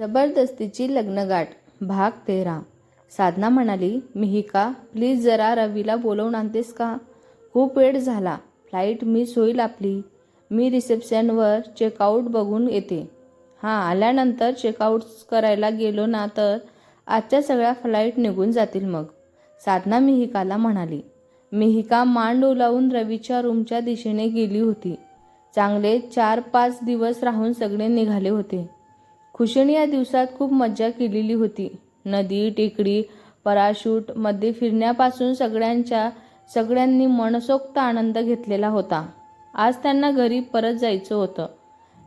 जबरदस्तीची लग्नगाठ भाग तेरा. साधना म्हणाली मिहिका प्लीज जरा रवीला बोलवून आणतेस का? खूप वेळ झाला फ्लाईट मिस होईल आपली. मी रिसेप्शनवर चेकआउट बघून येते. हां आल्यानंतर चेकआउट करायला गेलो ना तर आजच्या सगळ्या फ्लाईट निघून जातील मग. साधना मिहिकाला म्हणाली. मिहिका मान डोलावून रवीच्या रूमच्या दिशेने गेली होती. चांगले चार पाच दिवस राहून सगळे निघाले होते. खुशीने या दिवसात खूप मज्जा केलेली होती. नदी टेकडी पराशूटमध्ये फिरण्यापासून सगळ्यांच्या सगळ्यांनी मनसोक्त आनंद घेतलेला होता. आज त्यांना घरी परत जायचं होतं.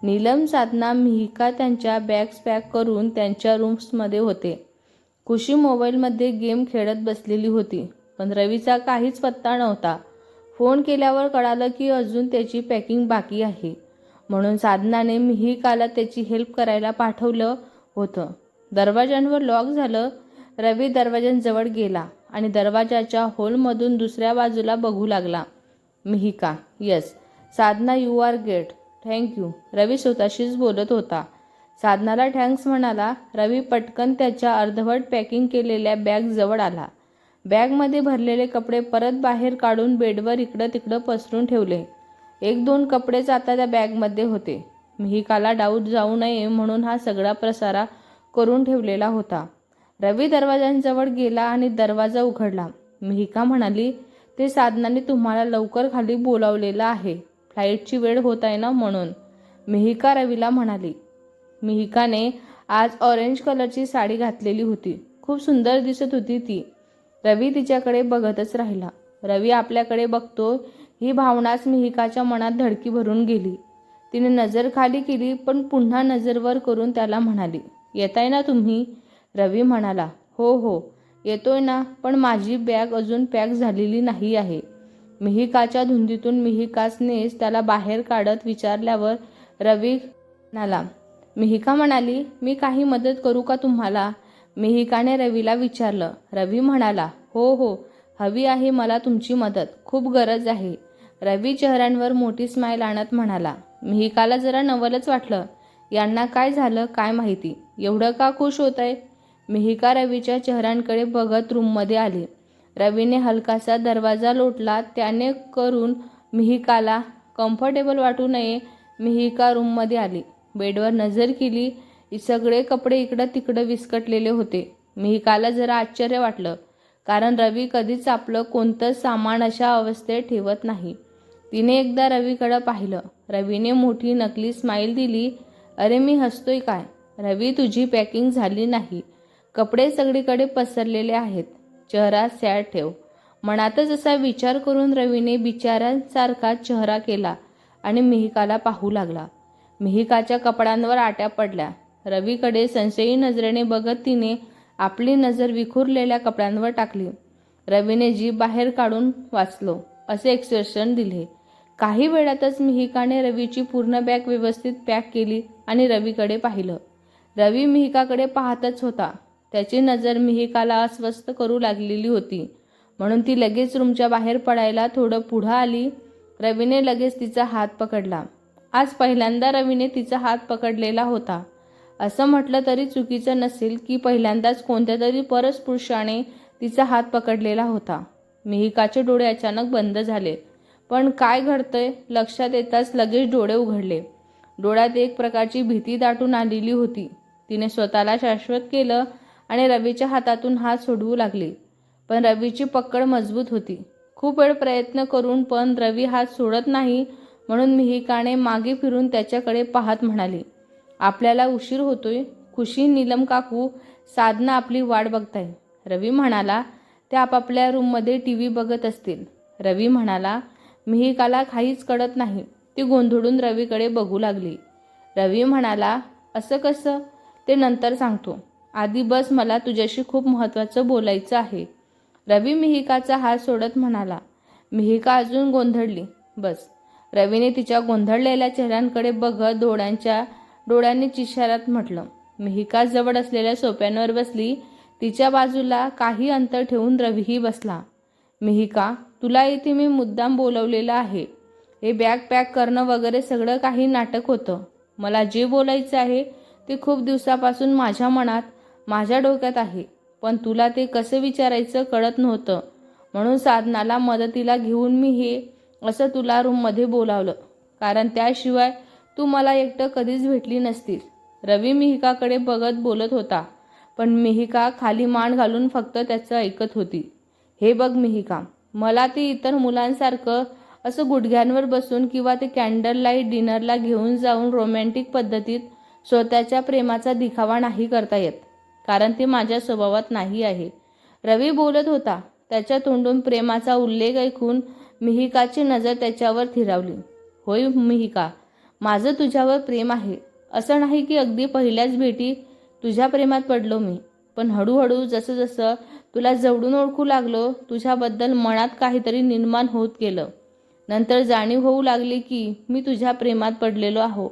नीलम साधना मिहिका त्यांच्या बॅग्स पॅक करून त्यांच्या रूम्समध्ये होते. खुशी मोबाईलमध्ये गेम खेळत बसलेली होती. पण रवीचा काहीच पत्ता नव्हता. फोन केल्यावर कळालं की अजून त्याची पॅकिंग बाकी आहे. म्हणून साधनाने मिहिकाला त्याची हेल्प करायला पाठवलं होतं. दरवाजांवर लॉक झालं रवी दरवाजांजवळ गेला आणि दरवाजाच्या होलमधून दुसऱ्या बाजूला बघू लागला. Mihika yes Sadhana you are great thank you Ravi स्वतःशीच बोलत होता. साधनाला थँक्स म्हणाला रवी पटकन त्याच्या अर्धवट पॅकिंग केलेल्या बॅगजवळ आला. बॅगमध्ये भरलेले कपडे परत बाहेर काढून बेडवर इकडं तिकडं पसरून ठेवले. एक दोन कपडेच आता त्या बॅगमध्ये होते. मिहिकाला डाऊट जाऊ नये म्हणून हा सगळा प्रसारा करून ठेवलेला होता. रवी दरवाजांजवळ गेला आणि दरवाजा उघडला. मिहिका म्हणाली ते साधनाने तुम्हाला लवकर खाली बोलावलेलं आहे. फ्लाईटची वेळ होत आहे ना म्हणून. मिहिका रवीला म्हणाली मिहिकाने आज ऑरेंज कलरची साडी घातलेली होती. खूप सुंदर दिसत होती ती. रवी तिच्याकडे बघतच राहिला. रवी आपल्याकडे बघतो ही भावनाच मिहिकाच्या मनात धडकी भरून गेली. तिने नजर खाली केली पण पुन्हा नजरवर करून त्याला म्हणाली येताय ना तुम्ही? रवी म्हणाला हो हो येतोय ना पण माझी बॅग अजून पॅक झालेली नाही आहे. मिहिकाच्या धुंदीतून मिहिकासनेच त्याला बाहेर काढत विचारल्यावर रवी म्हणाला मिहिका म्हणाली मी काही मदत करू का तुम्हाला? मिहिकाने रवीला विचारलं. रवी म्हणाला हो हो हवी आहे मला तुमची मदत खूप गरज आहे. रवी चेहऱ्यांवर मोठी स्माईल आणत म्हणाला मिहिकाला जरा नवलच वाटलं. यांना काय झालं काय माहिती? एवढं का खुश होत आहे मिहिका रवीच्या चेहऱ्यांकडे बघत रूममध्ये आली. रवीने हलकासा दरवाजा लोटला. त्याने करून मिहिकाला कम्फर्टेबल वाटू नये मिहिका रूममध्ये आली. बेडवर नजर केली. सगळे कपडे इकडं तिकडं विस्कटलेले होते. मिहिकाला जरा आश्चर्य वाटलं कारण रवी कधीच आपलं कोणतंच सामान अशा अवस्थेत ठेवत नाही. तिने एकदा रवीकडं पाहिलं. रवीने मोठी नकली स्माईल दिली. अरे मी हसतोय काय? रवी तुझी पॅकिंग झाली नाही. कपडे सगळीकडे पसरलेले आहेत. चेहरा सॅड ठेव. मनातच असा विचार करून रवीने बिचाऱ्यांसारखा चेहरा केला आणि मिहिकाला पाहू लागला. मिहिकाच्या कपड्यांवर आट्या पडल्या. रवीकडे संशयी नजरेने बघत तिने आपली नजर विखुरलेल्या कपड्यांवर टाकली. रवीने जीभ बाहेर काढून वाचलो. असे एक्सप्रेशन दिले. काही वेळातच मिहिकाने रवीची पूर्ण बॅग व्यवस्थित पॅक केली आणि रवीकडे पाहिलं. रवी मिहिकाकडे पाहतच होता. त्याची नजर मिहिकाला अस्वस्थ करू लागलेली होती. म्हणून ती लगेच रूमच्या बाहेर पडायला थोडं पुढं आली. रवीने लगेच तिचा हात पकडला. आज पहिल्यांदा रवीने तिचा हात पकडलेला होता. असं म्हटलं तरी चुकीचं नसेल की पहिल्यांदाच कोणत्या तरी परस्पुरुषाने तिचा हात पकडलेला होता. मिहिकाचे डोळे अचानक बंद झाले. पण काय घडतंय लक्षात येताच लगेच डोळे उघडले. डोळ्यात एक प्रकारची भीती दाटून आलेली होती. तिने स्वतःला शाश्वत केलं आणि रवीच्या हातातून हात सोडवू लागली. पण रवीची पकड मजबूत होती. खूप वेळ प्रयत्न करून पण रवी हात सोडत नाही म्हणून मिहिकाने मागे फिरून त्याच्याकडे पाहत म्हणाली आपल्याला उशीर होतोय. खुशी नीलम काकू साधना आपली वाट बघताय. रवी म्हणाला ते आपापल्या रूममध्ये टी व्ही बघत असतील. रवी म्हणाला मिहिकाला काहीच कळत नाही. ती गोंधळून रवीकडे बघू लागली. रवी म्हणाला असं कसं? ते नंतर सांगतो. आधी बस मला तुझ्याशी खूप महत्त्वाचं बोलायचं आहे. रवी मिहिकाचा हात सोडत म्हणाला मिहिका अजून गोंधळली. बस. रवीने तिच्या गोंधळलेल्या चेहऱ्यांकडे बघत डोळ्यांच्या डोळ्यांनी चिशारात म्हटलं मिहिका जवळ असलेल्या सोप्यांवर बसली. तिच्या बाजूला काही अंतर ठेवून रवीही बसला. मिहिका तुला इथे मी मुद्दाम बोलवलेलं आहे. हे बॅग पॅक करणं वगैरे सगळं काही नाटक होतं. मला जे बोलायचं आहे ते खूप दिवसापासून माझ्या मनात माझ्या डोक्यात आहे. पण तुला ते कसं विचारायचं कळत नव्हतं. म्हणून साधनाला मदतीला घेऊन मी हे असं तुला रूममध्ये बोलावलं. कारण त्याशिवाय तू मला एकटं कधीच भेटली नसतील रवी मिहिकाकडे बघत बोलत होता. पण मिहिका खाली मान घालून फक्त त्याचं ऐकत होती. हे बघ मिहिका मला ते इतर मुलांसारखं असं गुडघ्यांवर बसून किंवा ते कॅन्डल लाइट डिनरला घेऊन जाऊन रोमॅन्टिक पद्धतीत स्वतःच्या प्रेमाचा दिखावा नाही करता येत कारण ते माझ्या स्वभावात नाही आहे. रवी बोलत होता त्याच्या तोंडून प्रेमाचा उल्लेख ऐकून मिहिकाची नजर त्याच्यावर थिरावली. होय मिहिका माझं तुझ्यावर प्रेम आहे. असं नाही की अगदी पहिल्याच भेटी तुझ्या प्रेमात पडलो मी पण हळूहळू जसं जसं तुला जवळून ओळखू लागलो तुझ्याबद्दल मनात काहीतरी निर्माण होत गेलं. नंतर जाणीव होऊ लागली की मी तुझ्या प्रेमात पडलेलो आहो.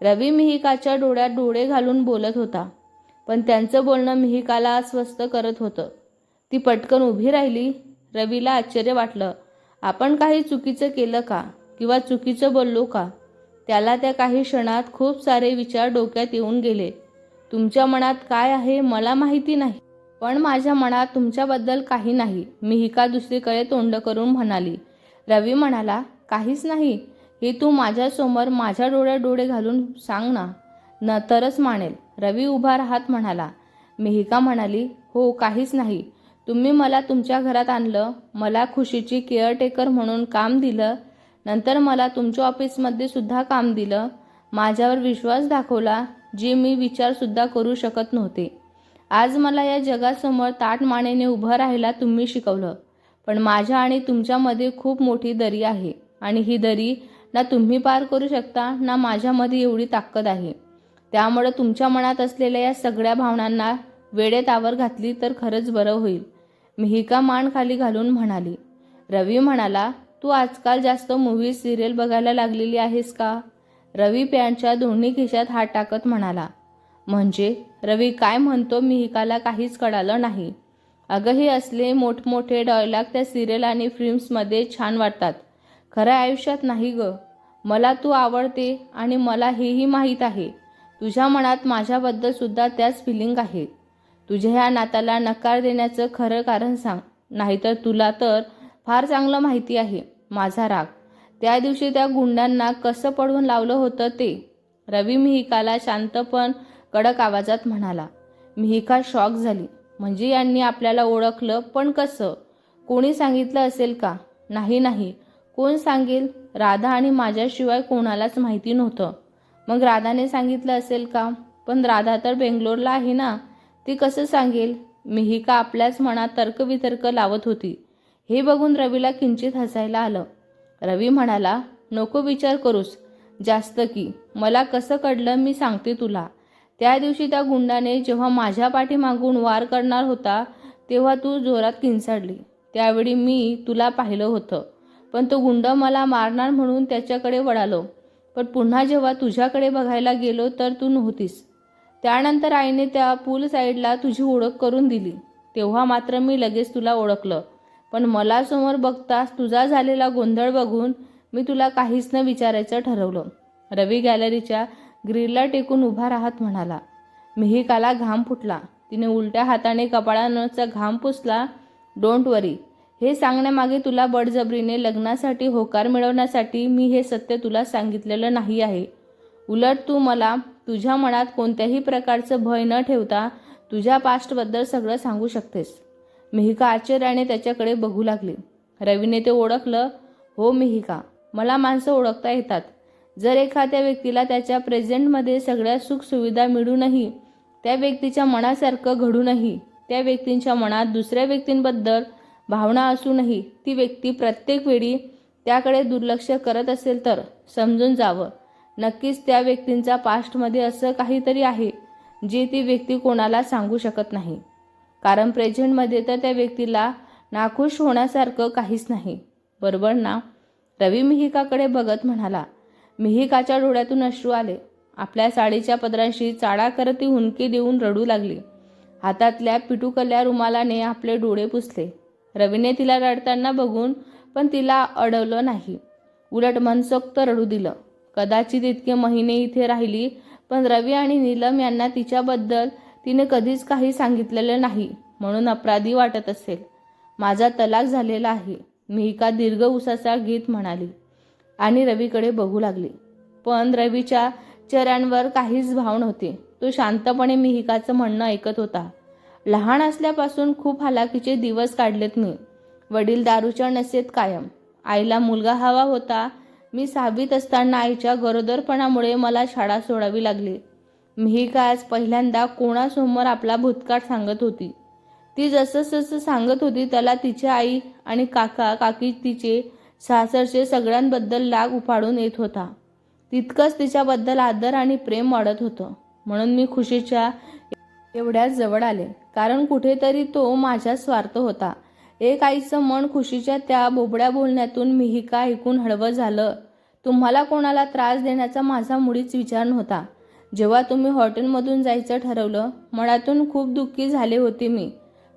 रवी मिहिकाच्या डोळ्यात डोळे घालून बोलत होता पण त्यांचं बोलणं मिहिकाला अस्वस्थ करत होतं. ती पटकन उभी राहिली. रवीला आश्चर्य वाटलं आपण काही चुकीचं केलं का? किंवा चुकीचं बोललो का? त्याला त्या काही क्षणात खूप सारे विचार डोक्यात येऊन गेले. तुमच्या मनात काय आहे मला माहिती नाही. पण माझ्या मनात तुमच्याबद्दल काही नाही. मिहिका दुसरीकडे तोंड करून म्हणाली? रवी म्हणाला काहीच नाही. हे तू माझ्यासमोर माझ्या डोळ्यात डोळे घालून सांग ना. न तरच मानेल. रवी उभा राहत म्हणाला. मिहिका म्हणाली हो काहीच नाही. तुम्ही मला तुमच्या घरात आणलं मला खुशीची केअरटेकर म्हणून काम दिलं नंतर मला तुमच्या ऑफिसमध्ये सुद्धा काम दिलं माझ्यावर विश्वास दाखवला जे मी विचारसुद्धा करू शकत नव्हते. आज मला या जगासमोर ताट मानेने उभं राहायला तुम्ही शिकवलं. पण माझ्या आणि तुमच्यामध्ये खूप मोठी दरी आहे. आणि ही दरी ना तुम्ही पार करू शकता ना माझ्यामध्ये एवढी ताकद आहे. त्यामुळं तुमच्या मनात असलेल्या या सगळ्या भावनांना वेळेत आवर घातली तर खरंच बरं होईल. मिहिका मान खाली घालून म्हणाली रवी म्हणाला तू आजकाल जास्त मूवी सिरियल बघायला लागलेली आहेस का? रवी पॅन्टच्या दोन्ही खिशात हात टाकत म्हणाला म्हणजे रवी काय म्हणतो मिहिकाला काहीच कळालं नाही. अगं हे असले मोठमोठे डायलॉग त्या सिरियल आणि फिल्म्समध्ये छान वाटतात. खऱ्या आयुष्यात नाही ग. मला तू आवडते आणि मला हेही माहीत आहे. तुझ्या मनात माझ्याबद्दल सुद्धा त्याच फिलिंग आहे. तुझ्या ह्या नात्याला नकार देण्याचं खरं कारण सांग. नाहीतर तुला तर फार चांगलं माहिती आहे माझा राग. त्या दिवशी त्या गुंडांना कसं पडवून लावलं होतं ते? रवी मिहिकाला शांतपण कडक आवाजात म्हणाला मिहिका शॉक झाली. म्हणजे यांनी आपल्याला ओळखलं पण कसं? कोणी सांगितलं असेल का? नाही नाही. कोण सांगेल? राधा आणि माझ्याशिवाय कोणालाच माहिती नव्हतं. मग राधाने सांगितलं असेल का? पण राधा तर बेंगलोरला आहे ना. ती कसं सांगेल? मिहिका आपल्याच मनात तर्कवितर्क लावत होती. हे बघून रवीला किंचित हसायला आलं. रवी म्हणाला नको विचार करूस. जास्त की. मला कसं कळलं मी सांगते तुला. त्या दिवशी त्या गुंडाने जेव्हा माझ्या पाठीमागून वार करणार होता तेव्हा तू जोरात किंचाडली त्यावेळी मी तुला पाहिलं होतं. पण तो गुंड मला मारणार म्हणून त्याच्याकडे वळालो. पण पुन्हा जेव्हा तुझ्याकडे बघायला गेलो तर तू नव्हतीस. त्यानंतर आईने त्या पूल साईडला तुझी ओळख करून दिली. तेव्हा मात्र मी लगेच तुला ओळखलं. पण मला समोर बघताच तुझा झालेला गोंधळ बघून मी तुला काहीच न विचारायचं ठरवलं. रवी गॅलरीच्या ग्रिलला टेकून उभा राहत म्हणाला. मिहिकाला घाम फुटला. तिने उलट्या हाताने कपाळांचा घाम पुसला. डोंट वरी हे सांगण्यामागे तुला बडजबरीने लग्नासाठी होकार मिळवण्यासाठी मी हे सत्य तुला सांगितलेलं नाही आहे. उलट तू मला तुझ्या मनात कोणत्याही प्रकारचं भय न ठेवता तुझ्या पास्टबद्दल सगळं सांगू शकतेस. मिहिका आश्चर्याने त्याच्याकडे बघू लागली. रवीने ते ओळखलं. हो मिहिका. मला माणसं ओळखता येतात. जर एखाद्या व्यक्तीला त्याच्या प्रेझेंटमध्ये सगळ्या सुखसुविधा मिळूनही त्या व्यक्तीच्या मनासारखं घडूनही त्या व्यक्तींच्या मनात दुसऱ्या व्यक्तींबद्दल भावना असूनही ती व्यक्ती प्रत्येक वेळी त्याकडे दुर्लक्ष करत असेल तर समजून जावं. नक्कीच त्या व्यक्तींचा पास्टमध्ये असं काहीतरी आहे जे ती व्यक्ती कोणाला सांगू शकत नाही. कारण प्रेझेंटमध्ये तर त्या व्यक्तीला नाखुश होण्यासारखं काहीच नाही. बरोबर ना? रवी मिहिकाकडे बघत म्हणाला मिहिकाच्या डोळ्यातून अश्रू आले. आपल्या साडीच्या पदराशी चाडा करत ती हुंकी देऊन रडू लागली. हातातल्या पिटुकल्या रुमालाने आपले डोळे पुसले. रवीने तिला रडताना बघून पण तिला अडवलं नाही. उलट मनसोक्त रडू दिलं. कदाचित इतके महिने इथे राहिली पण रवी आणि नीलम यांना तिच्याबद्दल तिने कधीच काही सांगितलेलं नाही म्हणून अपराधी वाटत असेल. माझा तलाक झालेला आहे मी एका दीर्घ उसाचा गीत म्हणाली. आणि रवीकडे बघू लागली. पण रवीच्या चेहऱ्यांवर काहीच भाव नव्हते. तो शांतपणे मिहिकाचं म्हणणं ऐकत होता. लहान असल्यापासून खूप हालाकीचे दिवस काढलेत मी. वडील दारूच्या नसेत कायम. आईला मुलगा हवा होता. मी सहावीत असताना आईच्या गरोदरपणामुळे मला शाळा सोडावी लागली. मिहिका आज पहिल्यांदा कोणासमोर आपला भूतकाळ सांगत होती. ती जसं जसं सांगत होती त्याला तिची आई आणि काका काकी तिचे सासरचे सगळ्यांबद्दल लाग उफाडून येत होता. तितकंच तिच्याबद्दल आदर आणि प्रेम वाढत होतं. म्हणून मी खुशीच्या एवढ्याच जवळ आले. कारण कुठेतरी तो माझा स्वार्थ होता. एक आईचं मन खुशीच्या त्या बोबड्या बोलण्यातून मिहिका ऐकून हळवं झालं. तुम्हाला कोणाला त्रास देण्याचा माझा मुळीच विचार नव्हता. जेव्हा तुम्ही हॉटेलमधून जायचं ठरवलं मनातून खूप दुःखी झाले होते मी.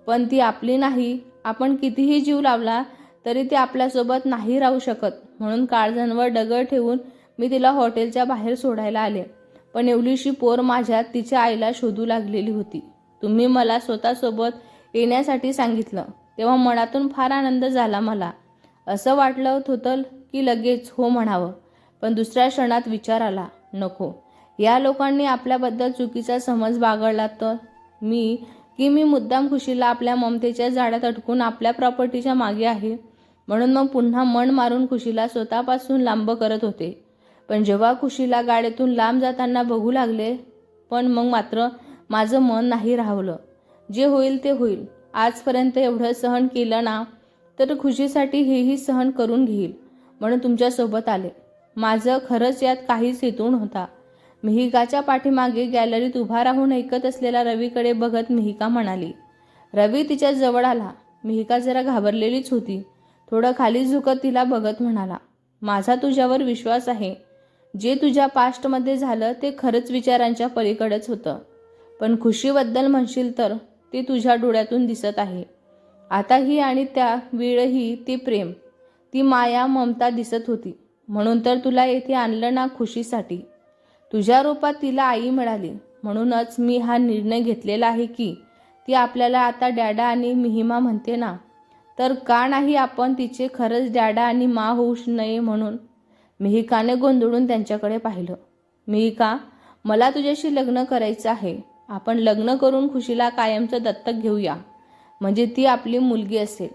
पण ती आपली नाही. आपण कितीही जीव लावला तरी ती आपल्यासोबत नाही राहू शकत. म्हणून काळजांवर डगळ ठेवून मी तिला हॉटेलच्या बाहेर सोडायला आले. पण एवढीशी पोर माझ्यात तिच्या आईला शोधू लागलेली होती. तुम्ही मला स्वतःसोबत येण्यासाठी सांगितलं. तेव्हा मनातून फार आनंद झाला मला. असं वाटलं होतं की लगेच हो म्हणावं. पण दुसऱ्या क्षणात विचार आला नको. या लोकांनी आपल्याबद्दल चुकीचा समज बागळला तर? मी की मी मुद्दाम खुशीला आपल्या ममतेच्या जाळ्यात अडकून आपल्या प्रॉपर्टीच्या मागे आहे? म्हणून मग पुन्हा मन मारून खुशीला स्वतःपासून लांब करत होते. पण जेव्हा खुशीला गाडीतून लांब जाताना बघू लागले पण मग मात्र माझं मन नाही राहवलं. जे होईल ते होईल. आजपर्यंत एवढं सहन केलं ना तर खुशीसाठी हेही सहन करून घेईल म्हणून तुमच्यासोबत आले. माझं खरंच यात काहीच हेतू नव्हता. मिहिकाच्या पाठीमागे गॅलरीत उभा राहून ऐकत असलेला रवीकडे बघत मिहिका म्हणाली रवी तिच्या जवळ आला. मिहिका जरा घाबरलेलीच होती. थोडं खाली झुकत तिला बघत म्हणाला माझा तुझ्यावर विश्वास आहे. जे तुझ्या पास्टमध्ये झालं ते खरंच विचारांच्या पलीकडेच होतं. पण खुशीबद्दल म्हणशील तर ते तुझ्या डोळ्यातून दिसत आहे. आताही आणि त्या वेळही ते प्रेम. ती माया ममता दिसत होती. म्हणून तर तुला येथे आणलं ना खुशीसाठी. तुझ्या रूपात तिला आई मिळाली. म्हणूनच मी हा निर्णय घेतलेला आहे की ती आपल्याला आता डॅडा आणि मिहिमा म्हणते ना तर का नाही आपण तिचे खरंच डॅडा आणि मा होऊ नये म्हणून? मिहिकाने गोंधळून त्यांच्याकडे पाहिलं. मिहिका मला तुझ्याशी लग्न करायचं आहे. आपण लग्न करून खुशीला कायमचं दत्तक घेऊया. म्हणजे ती आपली मुलगी असेल.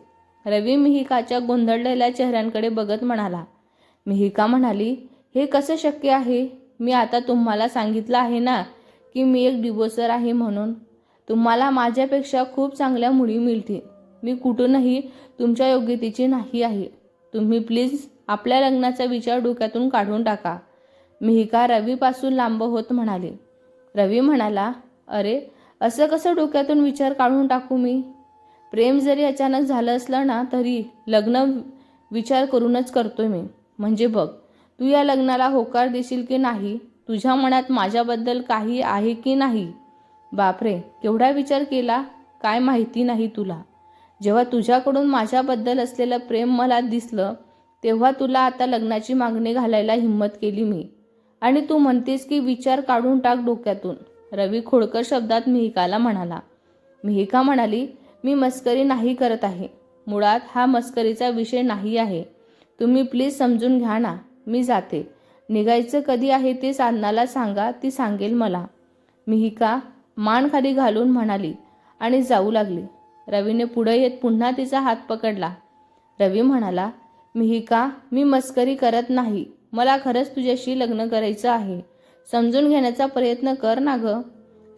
रवी मिहिकाच्या गोंधळलेल्या चेहऱ्यांकडे बघत म्हणाला. मिहिका म्हणाली हे कसं शक्य आहे? मी आता तुम्हाला सांगितलं आहे ना की मी एक डिवोसर आहे म्हणून. तुम्हाला माझ्यापेक्षा खूप चांगल्या मुली मिळतील. मी कुठूनही तुमच्या योग्यतेची नाही आहे. तुम्ही प्लीज आपल्या लग्नाचा विचार डोक्यातून काढून टाका. मिहिका रवीपासून लांब होत म्हणाले. रवी म्हणाला अरे असं कसं डोक्यातून विचार काढून टाकू मी? प्रेम जरी अचानक झालं असलं ना तरी लग्न विचार करूनच करतोय मी. म्हणजे बघ तू या लग्नाला होकार देशील की नाही? तुझ्या मनात माझ्याबद्दल काही आहे की नाही? बापरे केवढा विचार केला? काय माहिती नाही तुला. जेव्हा तुझ्याकडून माझ्याबद्दल असलेलं प्रेम मला दिसलं तेव्हा तुला आता लग्नाची मागणी घालायला हिंमत केली मी. आणि तू म्हणतेस की विचार काढून टाक डोक्यातून. रवी खोडकर शब्दात मिहिकाला म्हणाला. मिहिका म्हणाली मी मस्करी नाही करत आहे. मुळात हा मस्करीचा विषय नाही आहे. तुम्ही प्लीज समजून घ्या ना मी जाते. निघायचं कधी आहे ते साधनाला सांगा ती सांगेल मला. मिहिका मान खाली घालून म्हणाली आणि जाऊ लागली. रवीने पुढे येत पुन्हा तिचा हात पकडला. रवी म्हणाला मिहिका मी मस्करी करत नाही. मला खरंच तुझ्याशी लग्न करायचं आहे. समजून घेण्याचा प्रयत्न कर ना ग.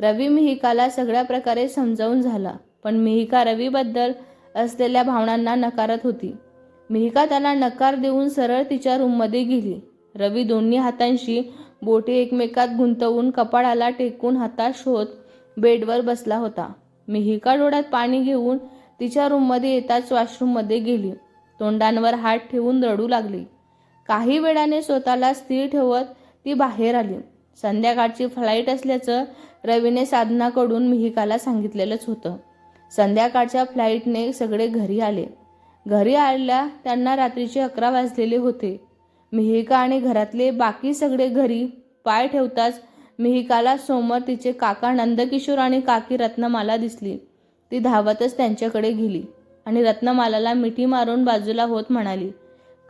रवी मिहिकाला सगळ्या प्रकारे समजावून झाला पण मिहिका रवीबद्दल असलेल्या भावनांना नकारत होती. मिहिका त्याला नकार देऊन सरळ तिच्या रूममध्ये गेली. रवी दोन्ही हातांशी बोटे एकमेकात गुंतवून कपाळाला टेकून हाताश होत बेडवर बसला होता. मिहिका डोळ्यात पाणी घेऊन तिच्या रूममध्ये येताच वॉशरूममध्ये गेली. तोंडांवर हात ठेवून रडू लागली. काही वेळाने स्वतःला स्थिर ठेवत ती बाहेर आली. संध्याकाळची फ्लाईट असल्याचं रवीने साधनाकडून मिहिकाला सांगितलेलंच होतं. संध्याकाळच्या फ्लाईटने सगळे घरी आले. घरी आल्या त्यांना रात्रीचे अकरा वाजलेले होते. मिहिका आणि घरातले बाकी सगळे घरी पाय ठेवताच मिहिकाला समोर तिचे काका नंदकिशोर आणि काकी रत्नमाला दिसली. ती धावतच त्यांच्याकडे गेली आणि रत्नमालाला मिठी मारून बाजूला होत म्हणाली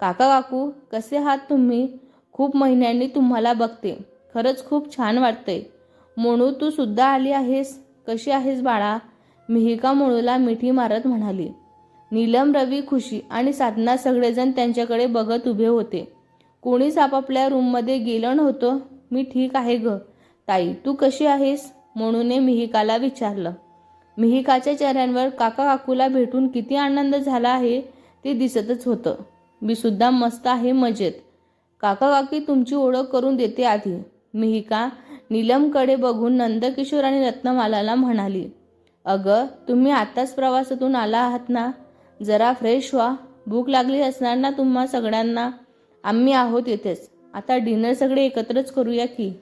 काका काकू कसे आहात तुम्ही? खूप महिन्यांनी तुम्हाला बघते. खरंच खूप छान वाटतंय. मोणू तू सुद्धा आली आहेस? कशी आहेस बाळा? मिहिका मोणूला मिठी मारत म्हणाली नीलम रवी खुशी आणि साधना सगळेजण त्यांच्याकडे बघत उभे होते. कोणीच आपापल्या रूममध्ये गेलं नव्हतं. मी ठीक आहे ग. ताई तू कशी आहेस? म्हणूने मिहिकाला विचारलं. मिहिकाच्या चेहऱ्यांवर काका काकूला भेटून किती आनंद झाला आहे ते दिसतच होतं. मी सुद्धा मस्त आहे मजेत. काका काकी तुमची ओळख करून देते आधी. मिहिका नीलमकडे बघून नंदकिशोर आणि रत्नमालाला म्हणाली अगं तुम्ही आत्ताच प्रवासातून आला आहात ना? जरा फ्रेश व्हा. भूक लागली असणार ना तुम्हा सगळ्यांना? आम्ही आहोत येथेच आता डिनर सगळे एकत्रच करूया की?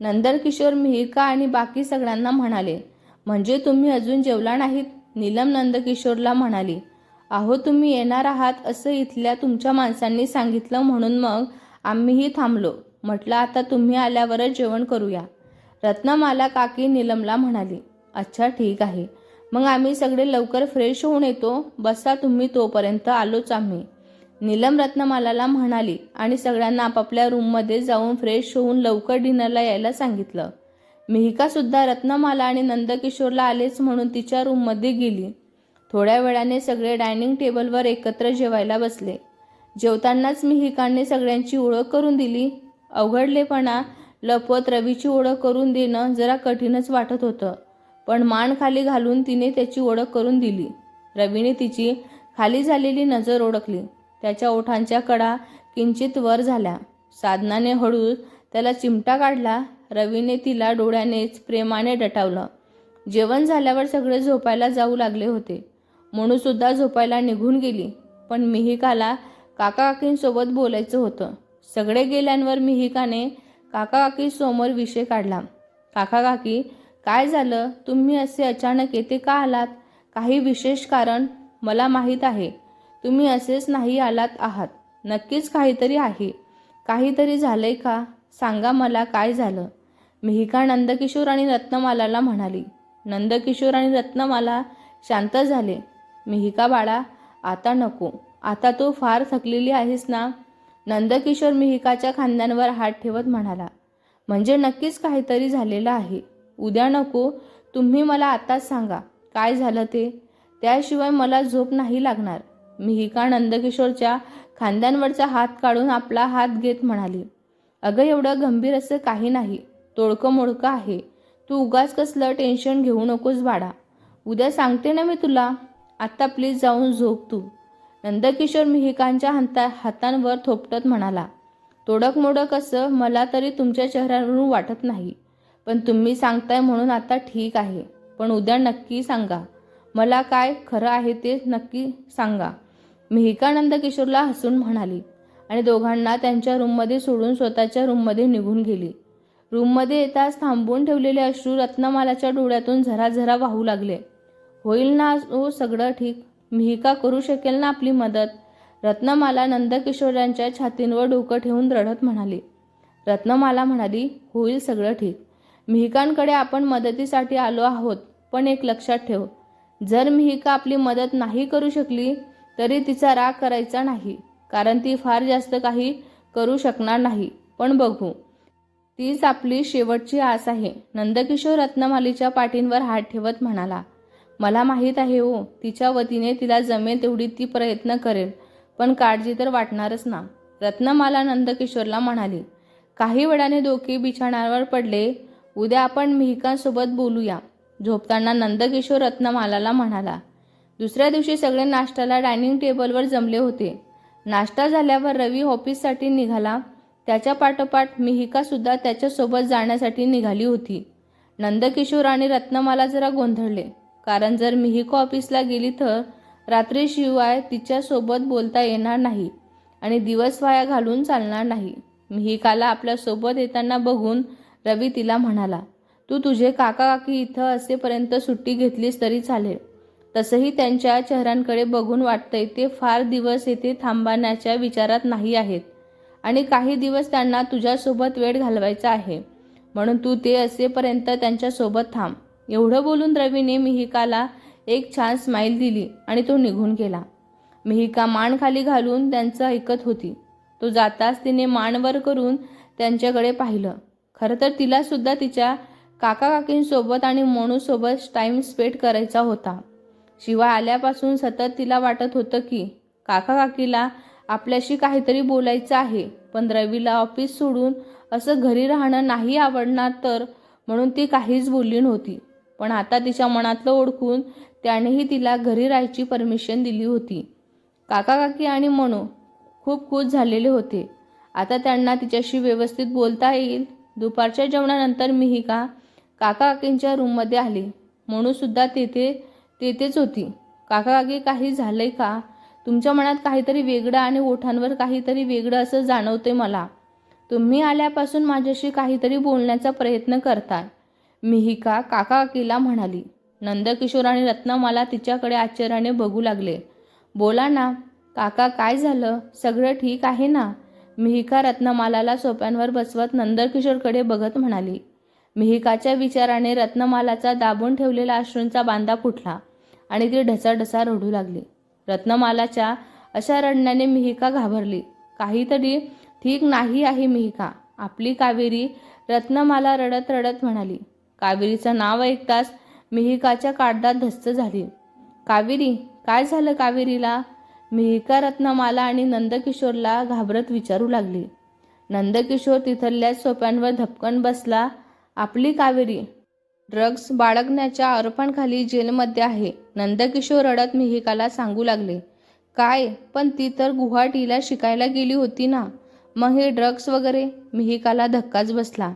नंदकिशोर मिहिका आणि बाकी सगळ्यांना म्हणाले म्हणजे तुम्ही अजून जेवला नाहीत? नीलम नंदकिशोरला म्हणाली अहो तुम्ही येणार आहात असं इथल्या तुमच्या माणसांनी सांगितलं म्हणून मग आम्हीही थांबलो. म्हटलं आता तुम्ही आल्यावरच जेवण करूया. रत्नमाला काकी नीलमला म्हणाली अच्छा ठीक आहे. मग आम्ही सगळे लवकर फ्रेश होऊन येतो. बसा तुम्ही तोपर्यंत आलोच आम्ही. नीलम रत्नमालाला म्हणाली आणि सगळ्यांना आपापल्या रूममध्ये जाऊन फ्रेश होऊन लवकर डिनरला यायला सांगितलं. मिहिकासुद्धा रत्नमाला आणि नंदकिशोरला आलेच म्हणून तिच्या रूममध्ये गेली. थोड्या वेळाने सगळे डायनिंग टेबलवर एकत्र जेवायला बसले. जेवतानाच मिहिकाने सगळ्यांची ओळख करून दिली. अवघडलेपणा लपवत रवीची ओळख करून देणं जरा कठीणच वाटत होतं पण मान खाली घालून तिने त्याची ओळख करून दिली. रवीने तिची खाली झालेली नजर ओळखली. त्याच्या ओठांच्या कडा किंचित वर झाल्या. साधनाने हळू त्याला चिमटा काढला. रवीने तिला डोळ्यानेच प्रेमाने डटावलं. जेवण झाल्यावर सगळे झोपायला जाऊ लागले होते. म्हणूनसुद्धा झोपायला निघून गेली. पण मिहिकाला काका काकींसोबत बोलायचं होतं. सगळे गेल्यांवर मिहिकाने काका काकी समोर विषय काढला. काका काकी काय झालं? तुम्ही असे अचानक येथे का आलात? काही विशेष कारण मला माहीत आहे. तुम्ही असेच नाही आलात आहात. नक्कीच काहीतरी आहे. काहीतरी झालंय का? सांगा मला काय झालं? मिहिका नंदकिशोर आणि रत्नमालाला म्हणाली. नंदकिशोर आणि रत्नमाला शांत झाले. मिहिका बाळा आता नको. आता तू फार थकलेली आहेस ना? नंदकिशोर मिहिकाच्या खांद्यांवर हात ठेवत म्हणाला. म्हणजे नक्कीच काहीतरी झालेलं आहे. उद्या नको. तुम्ही मला आताच सांगा. काय झालं ते? त्याशिवाय मला झोप नाही लागणार. मिहिका नंदकिशोरच्या खांद्यांवरचा हात काढून आपला हात घेत म्हणाली अगं एवढं गंभीर असं काही नाही. तोडकं मोडकं आहे. तू उगाच कसलं टेन्शन घेऊ नकोस बाळा. उद्या सांगते ना मी तुला. आत्ता प्लीज जाऊन झोप तू. नंदकिशोर मिहिकांच्या हाता हातांवर थोपटत म्हणाला तोडक मोडक असं मला तरी तुमच्या चेहऱ्यावरून वाटत नाही. पण तुम्ही सांगताय म्हणून आता ठीक आहे. पण उद्या नक्की सांगा. मला काय खरं आहे ते नक्की सांगा. मिहिका नंदकिशोरला हसून म्हणाली आणि दोघांना त्यांच्या रूममध्ये सोडून स्वतःच्या रूममध्ये निघून गेली. रूममध्ये येताच थांबवून ठेवलेले अश्रू रत्नमालाच्या डोळ्यातून झराझरा वाहू लागले. होईल ना हो सगळं ठीक. मिहिका करू शकेल ना आपली मदत? रत्नमाला नंदकिशोरांच्या छातींवर डोकं ठेवून रडत म्हणाली. रत्नमाला म्हणाली होईल सगळं ठीक. मिहिकांकडे आपण मदतीसाठी आलो आहोत पण एक लक्षात ठेव. जर मिहिका आपली मदत नाही करू शकली तरी तिचा राग करायचा नाही कारण ती फार जास्त काही करू शकणार नाही. पण बघू. तीच आपली शेवटची आस आहे. नंदकिशोर रत्नमालीच्या पाठींवर हात ठेवत म्हणाला मला माहीत आहे हो तिच्या वतीने तिला जमेल तेवढी ती प्रयत्न करेल पण काळजी तर वाटणारच ना. रत्नमाला नंदकिशोरला म्हणाली काही वेळाने दोघे बिछाण्यावर पडले उद्या आपण मिहिकांसोबत बोलूया. झोपताना नंदकिशोर रत्नमालाला म्हणाला दुसऱ्या दिवशी सगळे नाश्त्याला डायनिंग टेबलवर जमले होते. नाश्ता झाल्यावर रवी ऑफिससाठी निघाला. त्याच्या पाठोपाठ मिहिकासुद्धा त्याच्यासोबत जाण्यासाठी निघाली होती. नंदकिशोर आणि रत्नमाला जरा गोंधळले. कारण जर मिहिका ऑफिसला गेली तर रात्रीशिवाय तिच्यासोबत बोलता येणार नाही आणि दिवस वाया घालून चालणार नाही. मिहिकाला आपल्यासोबत येताना बघून रवी तिला म्हणाला तू तुझे काका काकी इथं असेपर्यंत सुट्टी घेतलीस तरी चालेल. तसंही त्यांच्या चेहऱ्यांकडे बघून वाटतंय ते फार दिवस येथे थांबण्याच्या विचारात नाही आहेत. आणि काही दिवस त्यांना तुझ्यासोबत वेळ घालवायचा आहे. म्हणून तू ते असेपर्यंत त्यांच्यासोबत थांब. एवढं बोलून रवीने मिहिकाला एक छान स्माईल दिली आणि तो निघून गेला. मिहिका मान खाली घालून त्यांचं ऐकत होती. तो जाताच तिने मान वर करून त्यांच्याकडे पाहिलं. खरं तर तिला सुद्धा तिच्या काका काकींसोबत आणि मोनूसोबत टाईम स्पेंड करायचा होता. शिवाय आल्यापासून सतत तिला वाटत होतं की काका काकीला आपल्याशी काहीतरी बोलायचं आहे पण रवीला ऑफिस सोडून असं घरी राहणं नाही आवडणार तर म्हणून ती काहीच बोलली नव्हती. पण आता तिच्या मनातलं ओळखून त्यानेही तिला घरी राहायची परमिशन दिली होती. काका काकी आणि मनू खूप खुश झालेले होते. आता त्यांना तिच्याशी व्यवस्थित बोलता येईल. दुपारच्या जेवणानंतर मिहिका काका काकींच्या रूममध्ये आले. म्हणूनसुद्धा तेथे तेथेच होती. काका काकी काही झालंय का? तुमच्या मनात काहीतरी वेगळं आणि ओठांवर काहीतरी वेगळं असं जाणवतंय मला. तुम्ही आल्यापासून माझ्याशी काहीतरी बोलण्याचा प्रयत्न करताय. मिहिका काका काकीला म्हणाली. नंदकिशोर आणि रत्नमाला तिच्याकडे आश्चर्याने बघू लागले. बोला ना काका काय झालं? सगळं ठीक आहे ना? मिहिका रत्नमालाला सोप्यांवर बसवत नंदकिशोरकडे बघत म्हणाली. मिहिकाच्या विचाराने रत्नमालाचा दाबून ठेवलेला अश्रूंचा बांधा फुटला. आणि ती ढसाढसा रडू लागली. रत्नमालाच्या अशा रडण्याने मिहिका घाबरली. काहीतरी ठीक नाही आहे मिहिका. आपली कावेरी रत्नमाला रडत रडत म्हणाली. कावेरीचं नाव ऐकताच मिहिकाच्या काढदात धस्त झाली. कावेरी काय झालं कावेरीला? मिहिका रत्नमाला आणि नंदकिशोरला घाबरत विचारू लागली. नंदकिशोर तिथल्याच सोप्यांवर धपकन बसला. आपली कावेरी ड्रग्ज बाळगण्याच्या आरोपांखाली जेलमध्ये आहे. नंदकिशोर रडत मिहिकाला सांगू लागले काय पण ती तर गुवाहाटीला शिकायला गेली होती ना? मग हे ड्रग्ज वगैरे? मिहिकाला धक्काच बसला.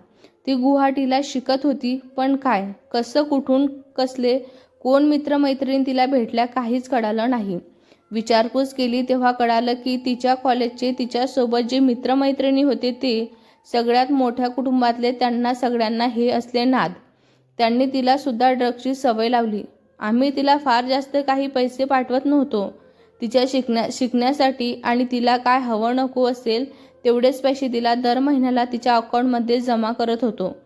ती गुवाहाटीला शिकत होती पण काय? कसं कुठून कसले? कोण मित्रमैत्रिणी तिला भेटल्या काहीच कळालं नाही. विचारपूस केली तेव्हा कळालं की तिच्या कॉलेजचे तिच्यासोबत जे मित्रमैत्रिणी होते ते सगळ्यात मोठ्या कुटुंबातले त्यांना सगळ्यांना हे असले नाद. त्यांनी तिला सुद्धा ड्रग्सची सवय लावली. आम्ही तिला फार जास्त काही पैसे पाठवत नव्हतो. तिच्या शिकण्या शिकण्यासाठी आणि तिला काय हवं नको असेल तेवढेच पैसे तिला दर महिन्याला तिच्या अकाउंटमध्ये जमा करत होतो.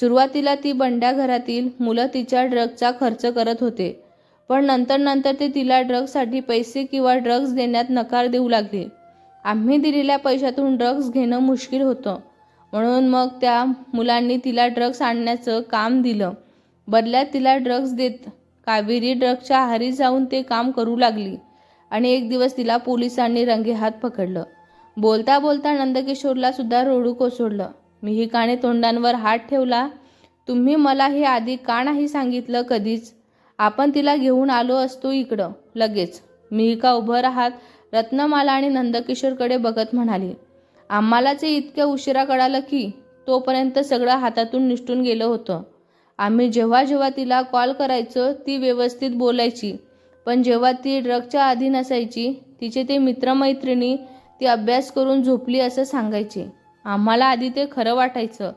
सुरुवातीला ती बंड्या घरातील मुलं तिच्या ड्रगचा खर्च करत होते. पण नंतर नंतर ते तिला ड्रग्ससाठी पैसे किंवा ड्रग्ज देण्यात नकार देऊ लागले. आम्ही दिलेल्या पैशातून ड्रग्ज घेणं मुश्किल होतं. म्हणून मग त्या मुलांनी तिला ड्रग्ज आणण्याचं काम दिलं. बदल्यात तिला ड्रग्ज देत कावेरी ड्रग्जच्या आहारी जाऊन ते काम करू लागली. आणि एक दिवस तिला पोलिसांनी रंगेहात पकडलं. बोलता बोलता नंदकिशोरला सुद्धा रोडू कोसळलं. मिहिकाने तोंडांवर हात ठेवला तुम्ही मला हे आधी का नाही सांगितलं कधीच? आपण तिला घेऊन आलो असतो इकडं. लगेच मिहिका उभं राहत रत्नमाला आणि नंदकिशोरकडे बघत म्हणाली आम्हालाच इतक्या उशिरा कळालं की तोपर्यंत सगळं हातातून निष्ठून गेलं होतं. आम्ही जेव्हा जेव्हा तिला कॉल करायचो ती व्यवस्थित बोलायची. पण जेव्हा ती ड्रगच्या आधी नसायची तिचे ते मित्रमैत्रिणी ती अभ्यास करून झोपली असं सांगायचे. आम्हाला आधी ते खरं वाटायचं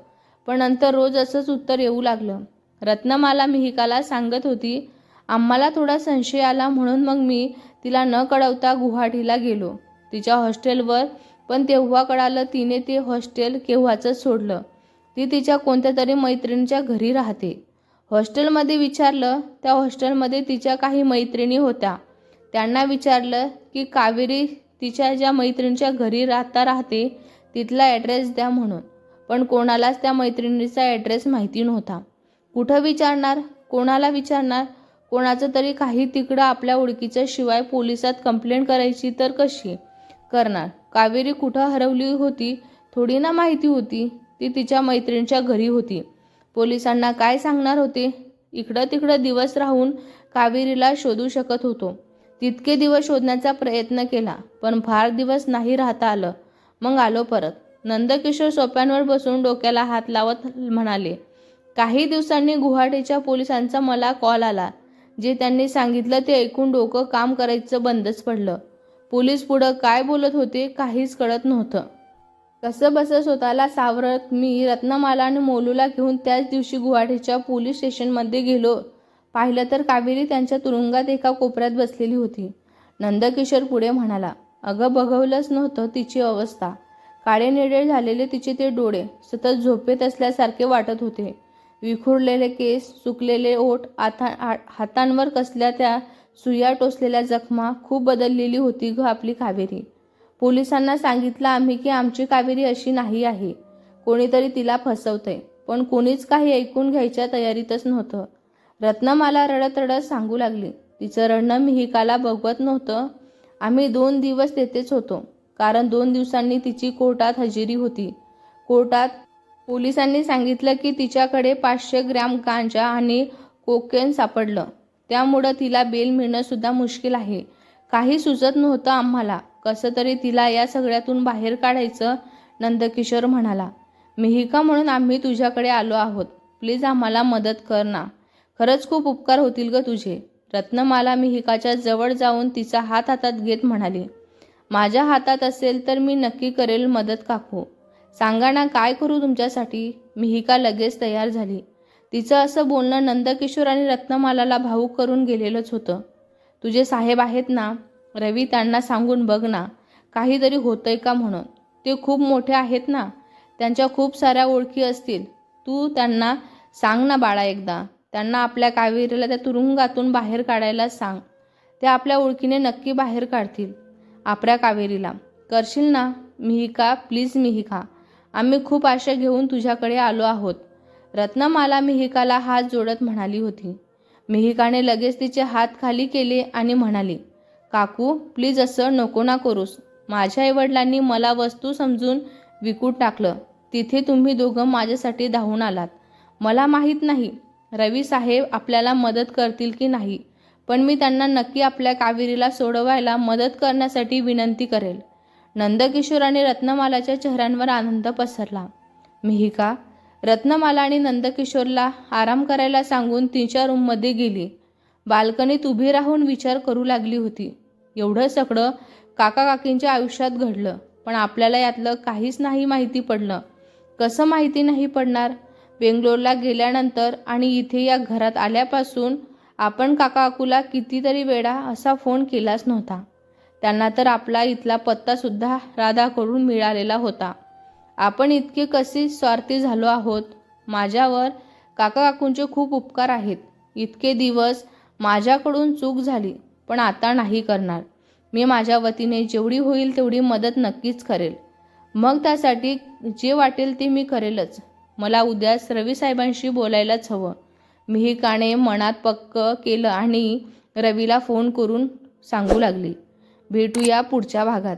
पण नंतर रोज असंच उत्तर येऊ लागलं. रत्नमाला मिहिकाला सांगत होती आम्हाला थोडा संशय आला म्हणून मग मी तिला न कळवता गुवाहाटीला गेलो. तिच्या हॉस्टेलवर पण तेव्हा कळालं तिने ते हॉस्टेल केव्हाचंच सोडलं. ती तिच्या कोणत्या तरी मैत्रिणीच्या घरी राहते. हॉस्टेलमध्ये विचारलं त्या हॉस्टेलमध्ये तिच्या काही मैत्रिणी होत्या. त्यांना विचारलं की कावेरी तिच्या ज्या मैत्रिणीच्या घरी राहता राहते तिथला ॲड्रेस द्या म्हणून. पण कोणालाच त्या मैत्रिणीचा ॲड्रेस माहिती नव्हता. कुठं विचारणार? कोणाला विचारणार? कोणाचं तरी काही तिकडं आपल्या ओळखीच्या शिवाय पोलिसात कंप्लेंट करायची तर कशी? करणार. कावेरी कुठं हरवली होती थोडी ना माहिती होती. ती तिच्या मैत्रिणीच्या घरी होती. पोलिसांना काय सांगणार होते? इकडं तिकडं दिवस राहून कावेरीला शोधू शकत होतो. तितके दिवस शोधण्याचा प्रयत्न केला पण फार दिवस नाही राहता आलं. मग आलो परत. नंदकिशोर सोप्यांवर बसून डोक्याला हात लावत म्हणाले काही दिवसांनी गुवाहाटीच्या पोलिसांचा मला कॉल आला. जे त्यांनी सांगितलं ते ऐकून डोकं काम करायचं बंदच पडलं. पोलीस पुढं काय बोलत होते काहीच कळत नव्हतं. कसं बसं स्वतःला सावरत मी रत्नमाला आणि मोलूला घेऊन त्याच दिवशी गुवाहाटीच्या पोलीस स्टेशनमध्ये गेलो. पाहिलं तर कावेरी त्यांच्या तुरुंगात एका कोपऱ्यात बसलेली होती. नंदकिशोर पुढे म्हणाला अगं बघवलंच नव्हतं तिची अवस्था. काळे निळे झालेले तिचे ते डोळे सतत झोपेत असल्यासारखे वाटत होते. विखुरलेले केस सुकलेले ओठ आता आ- हातांवर कसल्या त्या सुया टोचलेल्या जखमा खूप बदललेली होती ग आपली कावेरी. पोलिसांना सांगितलं आम्ही की आमची कावेरी अशी नाही आहे. कोणीतरी तिला फसवतंय पण कोणीच काही ऐकून घ्यायच्या तयारीतच नव्हतं. रत्नमाला रडत रडत सांगू लागली तिचं रडणं मिहिकाला बघवत नव्हतं. आम्ही दोन दिवस तेथेच होतो कारण दोन दिवसांनी तिची कोर्टात हजेरी होती. कोर्टात पोलिसांनी सांगितलं की तिच्याकडे पाचशे ग्रॅम गांजा आणि कोकेन सापडलं. त्यामुळं तिला बेल मिळणंसुद्धा मुश्किल आहे. काही सुचत नव्हतं आम्हाला. कसं तरी तिला या सगळ्यातून बाहेर काढायचं नंदकिशोर म्हणाला. मिहिका म्हणून आम्ही तुझ्याकडे आलो आहोत. प्लीज आम्हाला मदत कर ना. खरंच खूप उपकार होतील ग तुझे. रत्नमाला मिहिकाच्या जवळ जाऊन तिचा हात हातात घेत म्हणाली. माझ्या हातात असेल तर मी नक्की करेल मदत काकू. सांगा ना काय करू तुमच्यासाठी? मिहिका लगेच तयार झाली. तिचं असं बोलणं नंदकिशोर आणि रत्नमालाला भाऊक करून गेलेलंच होतं. तुझे साहेब आहेत ना रवी त्यांना सांगून बघ ना काहीतरी होतंय का म्हणून. ते खूप मोठे आहेत ना त्यांच्या खूप साऱ्या ओळखी असतील. तू त्यांना सांग ना बाळा एकदा. त्यांना आपल्या कावेरीला त्या तुरुंगातून बाहेर काढायला सांग. ते आपल्या ओळखीने नक्की बाहेर काढतील. आपल्या कावेरीला. करशील ना मिहिका प्लीज मिहिका. आम्ही खूप आशा घेऊन तुझ्याकडे आलो आहोत. रत्नमाला मिहिकाला हात जोडत म्हणाली होती. मिहिकाने लगेच तिचे हात खाली केले आणि म्हणाली काकू प्लीज असं नको ना करूस. माझ्या आईवडिलांनी मला वस्तू समजून विकून टाकलं. तिथे तुम्ही दोघं माझ्यासाठी धावून आलात. मला माहीत नाही रवी साहेब आपल्याला मदत करतील की नाही पण मी त्यांना नक्की आपल्या कावेरीला सोडवायला मदत करण्यासाठी विनंती करेल. नंदकिशोर आणि रत्नमालाच्या चेहऱ्यांवर आनंद पसरला. मिहिका रत्नमाला आणि नंदकिशोरला आराम करायला सांगून तिच्या रूममध्ये गेली. बाल्कनीत उभी राहून विचार करू लागली होती. एवढं सगळं काका काकींच्या आयुष्यात घडलं पण आपल्याला यातलं काहीच नाही माहिती पडलं. कसं माहिती नाही पडणार? बेंगलोरला गेल्यानंतर आणि इथे या घरात आल्यापासून आपण काका काकूला कितीतरी वेळा असा फोन केलाच नव्हता. त्यांना तर आपला इथला पत्तासुद्धा राधाकडून मिळालेला होता. आपण इतके कसे स्वार्थी झालो आहोत? माझ्यावर काका काकूंचे खूप उपकार आहेत. इतके दिवस माझ्याकडून चूक झाली पण आता नाही करणार. मी माझ्या वतीने जेवढी होईल तेवढी मदत नक्कीच करेल. मग त्यासाठी जे वाटेल ते मी करेलच. मला उद्याच रवीसाहेबांशी बोलायलाच हवं. मिहिकाने मनात पक्क केलं आणि रवीला फोन करून सांगू लागली. भेटूया पुढच्या भागात.